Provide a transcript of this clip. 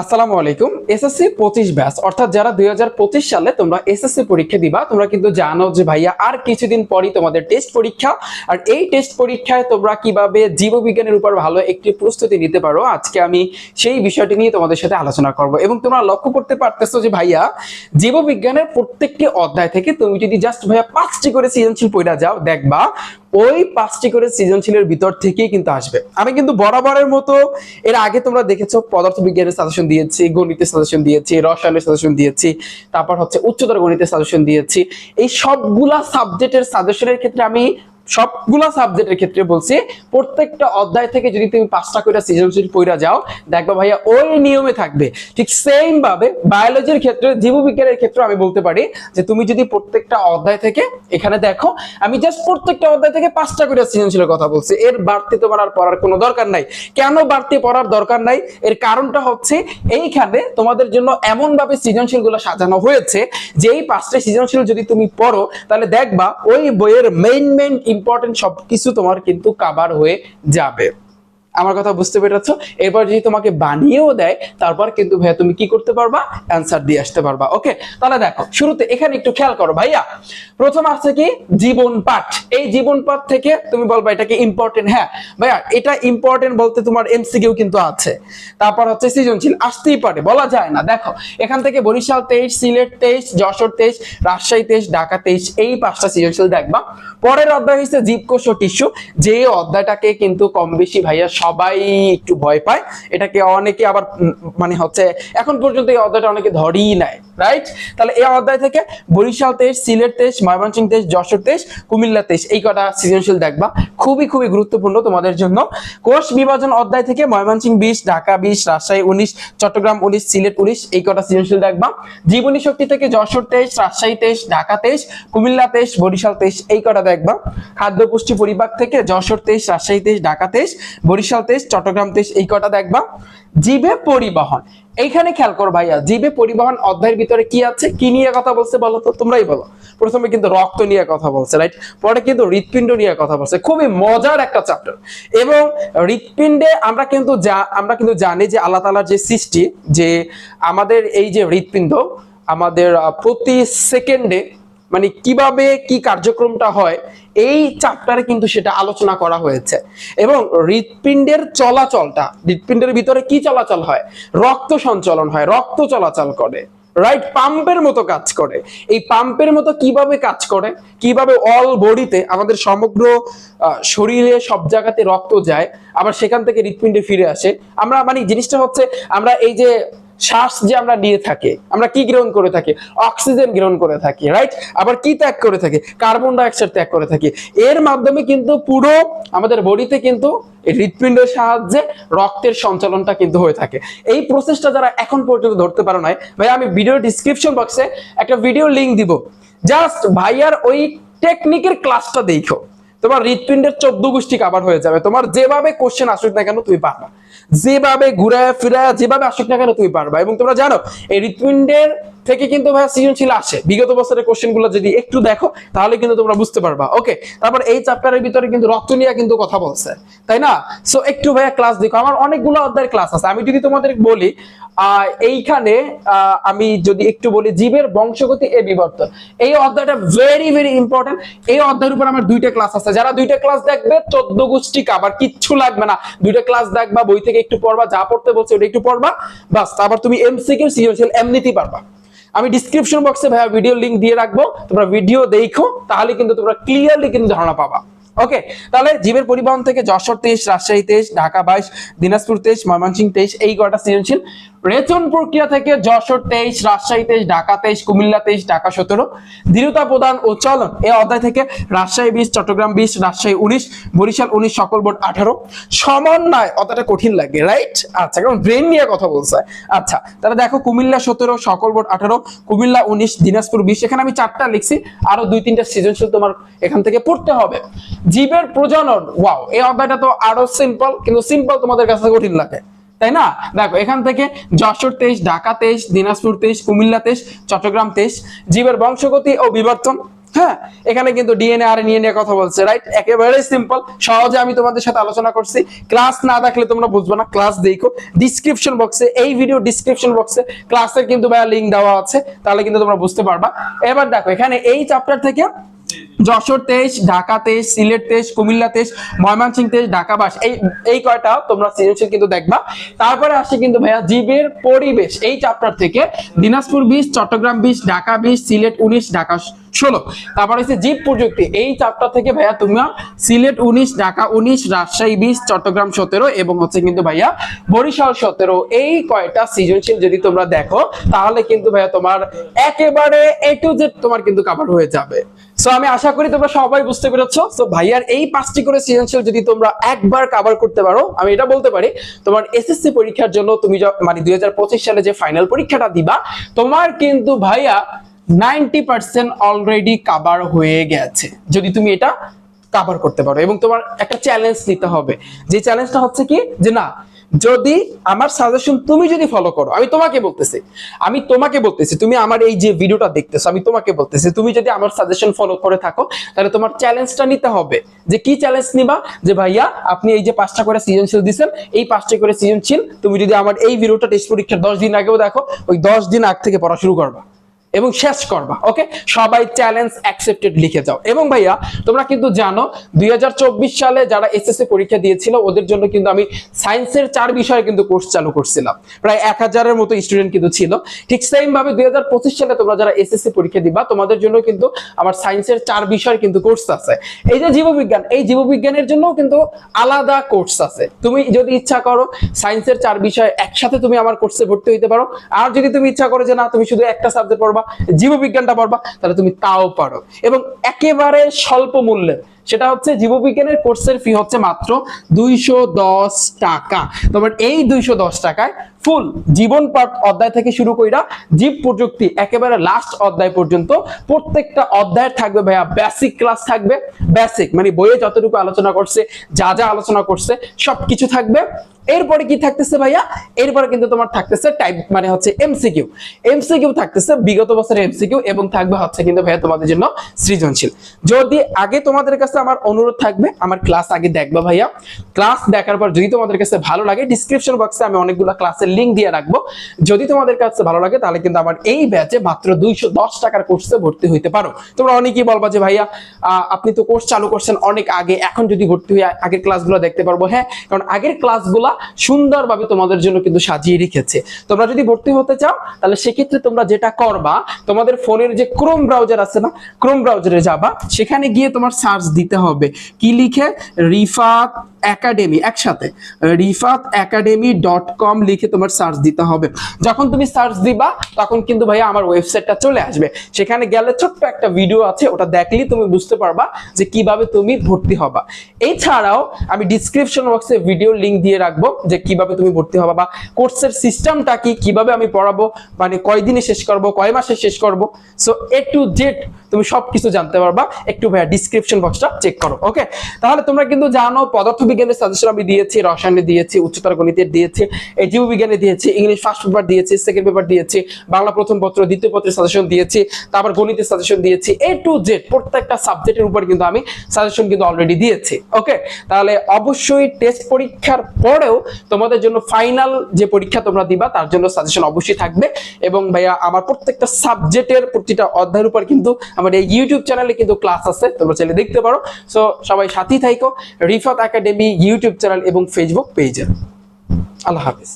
আসসালামু আলাইকুম। এসএসসি পঁচিশ ব্যাচ অর্থাৎ যারা দুই সালে তোমরা এসএসসি পরীক্ষা দিবা, তোমরা কিন্তু জানো যে ভাইয়া আর কিছুদিন পরই তোমাদের টেস্ট পরীক্ষা। আর এই টেস্ট পরীক্ষায় তোমরা কীভাবে জীববিজ্ঞানের উপর ভালো একটি প্রস্তুতি নিতে পারো, আজকে আমি সেই বিষয়টি নিয়ে তোমাদের সাথে আলোচনা করব। এবং তোমরা লক্ষ্য করতে পারতেছো যে ভাইয়া, জীববিজ্ঞানের প্রত্যেকটি অধ্যায় থেকে তুমি যদি জাস্ট ভাইয়া পাঁচটি করে সৃজনশীল পড়া যাও, দেখবা ওই পাঁচটি করে সৃজনশীলের ভিতর থেকেই কিন্তু আসবে। আমি কিন্তু বরাবরের মতো এর আগে তোমরা দেখেছ পদার্থ বিজ্ঞানের সাজেশন দিয়েছি, গণিতের সাজেশন দিয়েছি, রসায়নের সাজেশন দিয়েছি, তারপর হচ্ছে উচ্চতর গণিতের সাজেশন দিয়েছি। এই সবগুলা সাবজেক্টের সাজেশনের ক্ষেত্রে আমি সবগুলা সাবজেক্টের ক্ষেত্রে বলছি, প্রত্যেকটা অধ্যায় থেকে যদি তুমি পাঁচটা করে সৃজনশীল পড়া যাও, দেখবা ভাইয়া ওই নিয়মে থাকবে। ঠিক সেম ভাবে বায়োলজির ক্ষেত্রে, জীববিজ্ঞানের ক্ষেত্রে আমি বলতে পারি যে তুমি যদি প্রত্যেকটা অধ্যায় থেকে এখানে দেখো, আমি জাস্ট প্রত্যেকটা অধ্যায় থেকে পাঁচটা করে সৃজনশীলের কথা বলছি। এর বাড়তি তোমার আর পড়ার কোনো দরকার নাই। কেন বাড়তি পড়ার দরকার নাই? এর কারণটা হচ্ছে, এইখানে তোমাদের জন্য এমন ভাবে সৃজনশীলগুলো সাজানো হয়েছে যে এই পাঁচটা সৃজনশীল যদি তুমি পড়ো, তাহলে দেখবা ওই বইয়ের মেইন মেইন ইম্পর্টেন্ট সবকিছু তোমার কিন্তু কাভার হয়ে যাবে। আমার কথা বুঝতে পেরেছ? এরপর যদি তোমাকে বানিয়েও দেয়, তারপর কিন্তু ভাইয়া তুমি কি করতে পারবা? অ্যান্সার দিয়ে আসতে পারবা, ওকে? তাহলে দেখো, শুরুতে এখানে একটু খেয়াল করো ভাইয়া। প্রথম আছে কি? জীবন পাঠ। এই জীবন পাঠ থেকে তুমি বলবা এটা কি ইম্পর্টেন্ট হ্যাঁ ভাইয়া, এটা ইম্পর্টেন্ট বলতে তোমার এমসিকিউ কিন্তু আছে। তারপর হচ্ছে সৃজনশীল, আসতেই পারে, বলা যায় না। দেখো, এখান থেকে বরিশাল তেইশ, সিলেট তেইশ, যশোর তেইশ, রাজশাহী তেইশ, ঢাকা তেইশ, এই পাঁচটা সৃজনশীল দেখবা। পরের অধ্যায় হচ্ছে জীবকোষ ও টিস্যু। যে অধ্যায়টাকে কিন্তু কম বেশি ভাইয়া সবাই একটু ভয় পায়। এটাকে অনেকে আবার মানে হচ্ছে, এখন পর্যন্ত এই অধ্যায়টা অনেকে ধরেই নেয়। রাইট তাহলে এই অধ্যায় থেকে বরিশাল তেইশ, সিলেট তেইশ, ময়মনসিংহ তেইশ, যশোর তেইশ, কুমিল্লা তেইশ, এই কটা সৃজনশীল দেখবা। খুবই খুবই গুরুত্বপূর্ণ তোমাদের জন্য। কোষ বিভাজন অধ্যায় থেকে ময়মনসিংহ বিশ, ঢাকা বিশ, রাজশাহী উনিশ, চট্টগ্রাম উনিশ, সিলেট উনিশ, এই কটা সৃজনশীল দেখবা। জীবনী শক্তি থেকে যশোর তেইশ, রাজশাহী তেইশ, ঢাকা তেইশ, কুমিল্লা তেইশ, বরিশাল তেইশ, এই কটা দেখবা। খাদ্য পুষ্টি পরিপাক থেকে যশোর তেইশ, রাজশাহী তেইশ, ঢাকা তেইশ, বরিশাল তেইশ, চট্টগ্রাম তেইশ, এই কটা দেখবা। জীবে পরিবহন। এইখানে খেয়াল করো ভাইয়া, জীবে পরিবহন অধ্যায়ের ভিতরে কি আছে? কি নিয়ে কথা বলছে বলো তো? তোমরাই বলো। প্রথমে কিন্তু রক্ত নিয়ে কথা বলছে রাইট পরে কিন্তু হৃৎপিণ্ড নিয়ে কথা বলছে। খুবই মজার একটা চ্যাপ্টার এবং হৃৎপিণ্ডে আমরা কিন্তু যা, আমরা কিন্তু জানি যে আল্লাহ তালার যে সৃষ্টি, যে আমাদের এই যে হৃৎপিণ্ড, আমাদের প্রতি সেকেন্ডে মানে কীভাবে কি কার্যক্রমটা হয়, এই চ্যাপ্টারে কিন্তু সেটা আলোচনা করা হয়েছে। এবং হৃৎপিণ্ডের চলাচলটা, হৃৎপিণ্ডের ভিতরে কি চলাচল হয়? রক্ত সঞ্চালন হয়, রক্ত চলাচল করে রাইট পাম্পের মতো কাজ করে। এই পাম্পের মতো কীভাবে কাজ করে? কীভাবে অল বডিতে আমাদের সমগ্র শরীরে সব জায়গাতে রক্ত যায়, আবার সেখান থেকে হৃৎপিণ্ডে ফিরে আসে? আমরা মানে জিনিসটা হচ্ছে, আমরা এই যে শ্বাস যে আমরা নিয়ে থাকি, আমরা কি গ্রহণ করে থাকি? অক্সিজেন গ্রহণ করে থাকি রাইট আবার কি ত্যাগ করে থাকি? কার্বন ডাইঅক্সাইড ত্যাগ করে থাকি। এর মাধ্যমে কিন্তু পুরো আমাদের বডিতে কিন্তু হৃৎপিণ্ডের সাহায্যে রক্তের সঞ্চালনটা কিন্তু হয়ে থাকে। এই প্রসেসটা যারা এখন পর্যন্ত ধরতে পারো নাই, ভাই, আমি ভিডিও ডিসক্রিপশন বক্সে একটা ভিডিও লিংক দিব। জাস্ট ভাইয়ার ওই টেকনিকের ক্লাসটা দেখো। তোমার হৃৎপিণ্ডের চোদ্দ গোষ্ঠী কাবার হয়ে যাবে। তোমার যেভাবে কোশ্চেন আসুক না কেন, তুমি পারবা। যেভাবে ঘুরায় ফিরায় যেভাবে আসুক না কেন তুমি পারবা। এবং তোমরা জানো এই হৃৎপিণ্ডের থেকে কিন্তু ভাইয়া সৃজনশীল আসে। বিগত বছরের কোশ্চেনগুলো যদি একটু দেখো, তাহলে কিন্তু তোমরা বুঝতে পারবা। ওকে তারপর এই চ্যাপ্টারের ভিতরে কিন্তু রক্ত নিয়ে কিন্তু কথা বলছে, তাই না? সো একটু ভাইয়া ক্লাস দেখো। আমার অনেকগুলো অধ্যায়ের ক্লাস আছে। আমি যদি তোমাদের বলি এইখানে আমি যদি একটু বলি, জীবের বংশগতি এ বিবর্তন। এই অধ্যায়টা ভেরি ভেরি ইম্পর্টেন্ট এই অধ্যায়ের উপর আমার দুইটা ক্লাস আছে। যারা দুইটা ক্লাস দেখবে, চোদ্দ গোষ্ঠী কাবার, কিচ্ছু লাগবে না। দুইটা ক্লাস দেখবা, বই থেকে একটু পড়বা, যা পড়তে বলছে ওটা একটু পড়বা। বাস, তারপর তুমি এমসিকিউ সৃজনশীল, এমনিতেই পারবা। আমি ডিসক্রিপশন বক্সে ভাইয়া ভিডিও লিংক দিয়ে রাখব। তোমরা ভিডিও দেখো, তাহলে কিন্তু তোমরা ক্লিয়ারলি কিন্তু ধারণা পাবা। ওকে তাহলে জীবের পরিবহন থেকে যশোর তেইশ, রাজশাহী তেইশ, ঢাকা বাইশ, দিনাজপুর তেইশ, ময়মনসিংহ তেইশ, এই কটা সৃজনশীল। রেচন প্রক্রিয়া থেকে যশোর তেইশ, রাজশাহী তেইশ, ঢাকা তেইশ, কুমিল্লা তেইশ, ঢাকা সতেরো। দৃঢ়তা প্রদান ও চলন এই অধ্যায় থেকে রাজশাহী বিশ, চট্টগ্রাম বিশ, রাজশাহী উনিশ, বরিশাল উনিশ, সকল বোর্ড আঠারো। সমন্বয়, অতটা কঠিন লাগে রাইট আচ্ছা কারণ ব্রেন নিয়ে কথা বলছে। আচ্ছা তাহলে দেখো কুমিল্লা সতেরো, সকল বোর্ড আঠারো, কুমিল্লা উনিশ, দিনাজপুর বিশ, এখানে আমি চারটা লিখছি, আরও দুই তিনটা সৃজনশীল তোমার এখান থেকে পড়তে হবে। জীবের প্রজনন ওয়াও এই অধ্যায়টা তো আরও সিম্পল কিন্তু সিম্পল তোমাদের কাছে কঠিন লাগে, তাই না? দেখো, এখান থেকে যশোর তেইশ, ঢাকা তেইশ, দিনাজপুর তেইশ, কুমিল্লা তেইশ, চট্টগ্রাম তেইশ, জীবের বংশগতি ও বিবর্তন হ্যাঁ? এখানে কিন্তু ডিএনএ আর নিয়ে নিয়ে কথা বলছে রাইট একেবারে সিম্পল সহজে আমি তোমাদের সাথে আলোচনা করছি। ক্লাস না দেখলে তোমরা বুঝবে না, ক্লাস দেখো। ডিসক্রিপশন বক্সে এই ভিডিও ডিসক্রিপশন বক্সে ক্লাসের কিন্তু ভাইয়া লিংক দেওয়া আছে, তাহলে কিন্তু তোমরা বুঝতে পারবা। এবার দেখো, এখানে এই চ্যাপ্টার থেকে যশোর তেইশ, ঢাকা তেইশ, সিলেট তেইশ, কুমিল্লা তেইশ, ময়মনসিংহ তেইশ, ঢাকা বাস। এই এই কয়টা তোমরা সৃজনশীল কিন্তু দেখবা। তারপরে আসে কিন্তু ভাইয়া জীবের পরিবেশ। এই চ্যাপ্টার থেকে দিনাজপুর বিশ, চট্টগ্রাম বিশ, ঢাকা বিশ, সিলেট উনিশ, ঢাকা ষোলো। তারপরে হচ্ছে জীব প্রযুক্তি। এই চ্যাপ্টার থেকে ভাইয়া তোমরা সিলেট উনিশ, ঢাকা উনিশ, রাজশাহী বিশ, চট্টগ্রাম সতেরো এবং হচ্ছে কিন্তু ভাইয়া বরিশাল সতেরো। এই কয়টা সৃজনশীল যদি তোমরা দেখো, তাহলে কিন্তু ভাইয়া তোমার একেবারে এ টু জেড তোমার কিন্তু কাভার হয়ে যাবে। সো আমি আশা করি তোমরা সবাই বুঝতে পেরেছ। সো ভাইয়ার এই পাঁচটি করে সৃজনশীল যদি তোমরা একবার কভার করতে পারো, আমি এটা বলতে পারি, তোমার এসএসসি পরীক্ষার জন্য তুমি মানে দুই হাজার পঁচিশ সালে যে ফাইনাল পরীক্ষাটা দিবা, তোমার কিন্তু ভাইয়া নাইনটি পার্সেন্ট অলরেডি কাভার হয়ে গেছে। যদি তুমি এটা কাভার করতে পারো এবং তোমার একটা চ্যালেঞ্জ নিতে হবে। যে চ্যালেঞ্জটা হচ্ছে কি? যে না যদি আমার সাজেশন তুমি যদি ফলো করো, আমি তোমাকে বলতেছি, আমি তোমাকে বলতেছি, তুমি আমার এই যে ভিডিওটা দেখতেছো, আমি তোমাকে বলতেছি, তুমি যদি আমার সাজেশন ফলো করে থাকো, তাহলে তোমার চ্যালেঞ্জটা নিতে হবে। যে কি চ্যালেঞ্জ নিবা? যে ভাইয়া, আপনি এই যে পাঁচটা করে সৃজনশীল দিচ্ছেন এই পাঁচটা করে সৃজনশীল তুমি যদি আমার এই ভিডিওটা টেস্ট পরীক্ষার দশ দিন আগেও দেখো, ওই দশ দিন আগ থেকে পড়া শুরু করবা। এবং শেষ করবা ওকে সবাই চ্যালেঞ্জ অ্যাকসেপ্টেড লিখে যাও। এবং ভাইয়া, তোমরা কিন্তু জানো, দুই সালে যারা এসএসসি পরীক্ষা দিয়েছিল, ওদের জন্য কিন্তু আমি সায়েন্সের চার বিষয়ে কিন্তু কোর্স চালু করছিলাম। প্রায় এক হাজারের মতো স্টুডেন্ট কিন্তু ছিল। ঠিক সেম ভাবে দুই সালে তোমরা যারা এসএসসি পরীক্ষা দিবা, তোমাদের জন্য কিন্তু আমার সায়েন্সের চার বিষয়ের কিন্তু কোর্স আছে। এই যে জীববিজ্ঞান, এই জীববিজ্ঞানের জন্য কিন্তু আলাদা কোর্স আছে। তুমি যদি ইচ্ছা করো সায়েন্সের চার বিষয় একসাথে তুমি আমার কোর্সে ভর্তি হইতে পারো। আর যদি তুমি ইচ্ছা করো যে না, তুমি শুধু একটা সাবজেক্ট পড়বা জীববিজ্ঞানটা পড়বা, তাহলে তুমি তাও পারো। এবং একেবারে স্বল্প মূল্যে, সেটা হচ্ছে জীববিজ্ঞানের কোর্সের ফি হচ্ছে মাত্র দুইশো দশ টাকা। তোমার এই দুইশো দশ টাকায় ফুল জীবন পাঠ অধ্যায় থেকে শুরু কইরা জীব প্রযুক্তি একেবারে লাস্ট অধ্যায় পর্যন্ত। প্রত্যেকটা অধ্যায়ের থাকবে ভাইয়া বেসিক ক্লাস থাকবে। বেসিক মানে বইয়ে যতটুকু আলোচনা করছে, যা যা আলোচনা করছে, সবকিছু থাকবে। এরপরে কি থাকতেছে ভাইয়া? এরপরে কিন্তু তোমার থাকতেছে টাইপ মানে হচ্ছে এমসিকিউ এমসিকিউ থাকতেছে বিগত বছরের এমসিকিউ এবং থাকবে হচ্ছে কিন্তু ভাইয়া তোমাদের জন্য সৃজনশীল। যদি আগে তোমাদের কাছে আমার অনুরোধ থাকবে, আমার ক্লাস আগে দেখবা ভাইয়া। ক্লাস দেখার পর যদি তোমাদের কাছে ভালো লাগে ডিসক্রিপশন বক্সে আমি অনেকগুলো ক্লাসের লিংক দিয়ে রাখব। যদি তোমাদের কাছে ভালো লাগে, তাহলে কিন্তু আমার এই ব্যাচে মাত্র দুইশো দশ টাকার কোর্সে ভর্তি হইতে পারো। তোমরা অনেকেই বলবা যে, ভাইয়া আপনি তো কোর্স চালু করছেন অনেক আগে। এখন যদি ভর্তি হয়ে আগের ক্লাসগুলো দেখতে পারব। হ্যাঁ কারণ আগের ক্লাসগুলা সুন্দরভাবে তোমাদের জন্য কিন্তু সাজিয়ে রেখেছে। তোমরা যদি ভর্তি হতে চাও, তাহলে সেক্ষেত্রে তোমরা যেটা করবা, তোমাদের ফোনের যে ক্রোম ব্রাউজার আছে না ক্রোম ব্রাউজারে যাবা। সেখানে গিয়ে তোমার সার্চ দিতে হবে। কি লিখে? রিফাত একাডেমি একসাথে, রিফাত একাডেমি ডট কম লিখে তোমার সার্চ দিতে হবে। যখন তুমি সার্চ দিবা, তখন কিন্তু ভাইয়া আমার ওয়েবসাইটটা চলে আসবে। সেখানে গেলে ছোট্ট একটা ভিডিও আছে, ওটা দেখলেই তুমি বুঝতে পারবা যে কীভাবে তুমি ভর্তি হবা। এছাড়াও আমি ডিসক্রিপশন বক্সে ভিডিও লিংক দিয়ে রাখব যে কীভাবে তুমি ভর্তি হবা বা কোর্সের সিস্টেমটা কি, কীভাবে আমি পড়াবো মানে কয়দিনে শেষ করব, কয় মাসে শেষ করব। সো এ টু জেড তুমি সবকিছু জানতে পারবা। একটু ভাইয়া ডিসক্রিপশন বক্সটা চেক করো ওকে তাহলে তোমরা কিন্তু জানো পদার্থবিজ্ঞানের সাজেশন আমি দিয়েছি, রসায়নে দিয়েছি, উচ্চতর গণিতের দিয়েছি, এই জীববিজ্ঞানে দিয়েছি, ইংলিশ ফার্স্ট পেপার দিয়েছি সেকেন্ড পেপার দিয়েছি, বাংলা প্রথম পত্র, দ্বিতীয় পত্রের সাজেশন দিয়েছি, তারপর গণিতের সাজেশন দিয়েছি এ টু জেড প্রত্যেকটা সাবজেক্টের উপর কিন্তু আমি সাজেশন কিন্তু অলরেডি দিয়েছি ওকে তাহলে অবশ্যই টেস্ট পরীক্ষার পরেও তোমাদের জন্য ফাইনাল যে পরীক্ষা তোমরা দিবা, তার জন্য সাজেশন অবশ্যই থাকবে এবং ভাইয়া, আমার প্রত্যেকটা সাবজেক্টের প্রতিটা অধ্যায়ের উপর কিন্তু আমার এই ইউটিউব চ্যানেলে কিন্তু ক্লাস আছে, তোমরা চাইলে দেখতে পারো। সো সবাই সাথেই থাইকো। রিফাত একাডেমি ইউটিউব চ্যানেল এবং ফেসবুক পেজে আল্লাহ হাফিজ।